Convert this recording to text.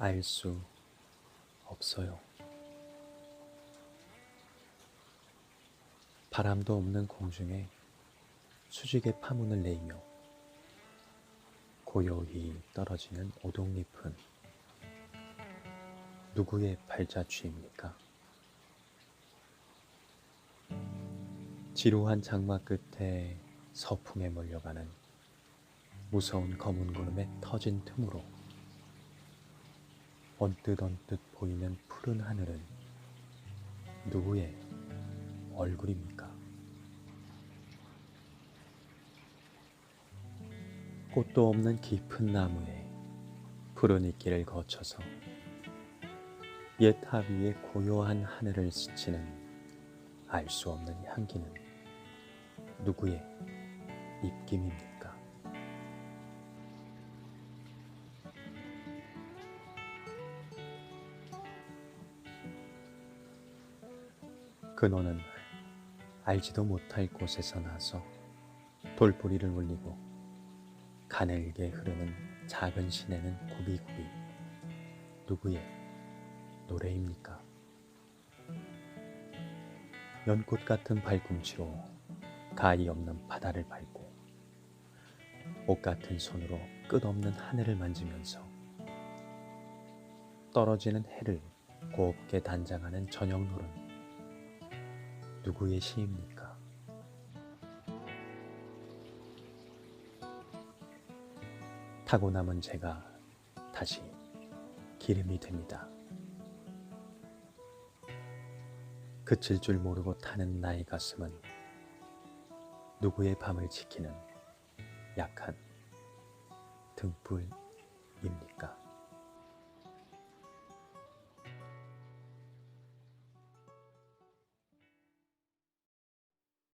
알 수 없어요. 바람도 없는 공중에 수직의 파문을 내며 고요히 떨어지는 오동잎은 누구의 발자취입니까? 지루한 장마 끝에 서풍에 몰려가는 무서운 검은 구름의 터진 틈으로 언뜻 언뜻 보이는 푸른 하늘은 누구의 얼굴입니까? 꽃도 없는 깊은 나무에 푸른 이끼를 거쳐서 옛 하비의 고요한 하늘을 스치는 알 수 없는 향기는 누구의 입김입니까? 그노는 알지도 못할 곳에서 나서 돌뿌리를 울리고 가늘게 흐르는 작은 시내는 굽이굽이 누구의 노래입니까? 연꽃 같은 발꿈치로 가히 없는 바다를 밟고 옷 같은 손으로 끝없는 하늘을 만지면서 떨어지는 해를 곱게 단장하는 저녁 노른 누구의 시입니까? 타고 남은 제가 다시 기름이 됩니다. 그칠 줄 모르고 타는 나의 가슴은 누구의 밤을 지키는 약한 등불입니까?